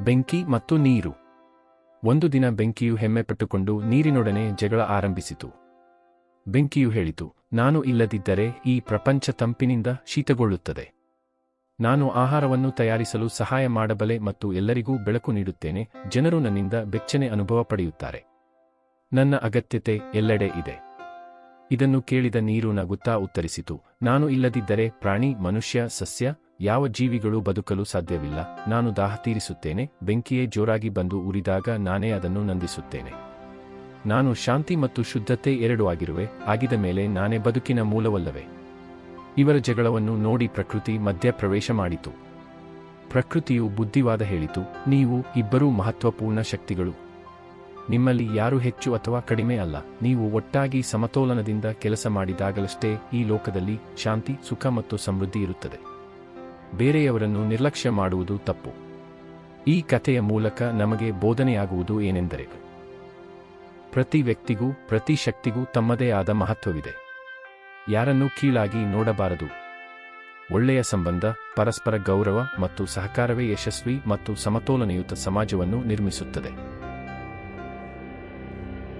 ಬೆಂಕಿ ಮತ್ತು ನೀರು. ಒಂದು ದಿನ ಬೆಂಕಿಯು ಹೆಮ್ಮೆಪಟ್ಟುಕೊಂಡು ನೀರಿನೊಡನೆ ಜಗಳ ಆರಂಭಿಸಿತು. ಬೆಂಕಿಯು ಹೇಳಿತು, ನಾನು ಇಲ್ಲದಿದ್ದರೆ ಈ ಪ್ರಪಂಚ ತಂಪಿನಿಂದ ಶೀತಗೊಳ್ಳುತ್ತದೆ. ನಾನು ಆಹಾರವನ್ನು ತಯಾರಿಸಲು ಸಹಾಯ ಮಾಡಬಲೆ ಮತ್ತು ಎಲ್ಲರಿಗೂ ಬೆಳಕು ನೀಡುತ್ತೇನೆ, ಜನರು ನನ್ನಿಂದ ಬೆಚ್ಚನೆ ಅನುಭವ ಪಡೆಯುತ್ತಾರೆ. ನನ್ನ ಅಗತ್ಯತೆ ಎಲ್ಲೆಡೆ ಇದೆ. ಇದನ್ನು ಕೇಳಿದ ನೀರು ನಗುತ್ತಾ ಉತ್ತರಿಸಿತು, ನಾನು ಇಲ್ಲದಿದ್ದರೆ ಪ್ರಾಣಿ, ಮನುಷ್ಯ, ಸಸ್ಯ ಯಾವ ಜೀವಿಗಳು ಬದುಕಲು ಸಾಧ್ಯವಿಲ್ಲ, ನಾನು ದಾಹ ತೀರಿಸುತ್ತೇನೆ, ಬೆಂಕಿಯೇ ಜೋರಾಗಿ ಬಂದು ಉರಿದಾಗ ನಾನೇ ಅದನ್ನು ನಂದಿಸುತ್ತೇನೆ. ನಾನು ಶಾಂತಿ ಮತ್ತು ಶುದ್ಧತೆ ಎರಡೂ ಆಗಿರುವೆ, ಆಗಿದ ಮೇಲೆ ನಾನೇ ಬದುಕಿನ ಮೂಲವಲ್ಲವೇ? ಇವರ ಜಗಳವನ್ನು ನೋಡಿ ಪ್ರಕೃತಿ ಮಧ್ಯ ಪ್ರವೇಶ ಮಾಡಿತು. ಪ್ರಕೃತಿಯು ಬುದ್ಧಿವಾದ ಹೇಳಿತು, ನೀವು ಇಬ್ಬರೂ ಮಹತ್ವಪೂರ್ಣ ಶಕ್ತಿಗಳು. ನಿಮ್ಮಲ್ಲಿ ಯಾರು ಹೆಚ್ಚು ಅಥವಾ ಕಡಿಮೆ ಅಲ್ಲ, ನೀವು ಒಟ್ಟಾಗಿ ಸಮತೋಲನದಿಂದ ಕೆಲಸ ಮಾಡಿದಾಗಲಷ್ಟೇ ಈ ಲೋಕದಲ್ಲಿ ಶಾಂತಿ, ಸುಖ ಮತ್ತು ಸಮೃದ್ಧಿ ಇರುತ್ತದೆ. ಬೇರೆಯವರನ್ನು ನಿರ್ಲಕ್ಷ್ಯ ಮಾಡುವುದು ತಪ್ಪು. ಈ ಕಥೆಯ ಮೂಲಕ ನಮಗೆ ಬೋಧನೆಯಾಗುವುದು ಏನೆಂದರೆ, ಪ್ರತಿ ವ್ಯಕ್ತಿಗೂ, ಪ್ರತಿ ಶಕ್ತಿಗೂ ತಮ್ಮದೇ ಆದ ಮಹತ್ವವಿದೆ. ಯಾರನ್ನು ಕೀಳಾಗಿ ನೋಡಬಾರದು. ಒಳ್ಳೆಯ ಸಂಬಂಧ, ಪರಸ್ಪರ ಗೌರವ ಮತ್ತು ಸಹಕಾರವೇ ಯಶಸ್ವಿ ಮತ್ತು ಸಮತೋಲನಯುತ ಸಮಾಜವನ್ನು ನಿರ್ಮಿಸುತ್ತದೆ.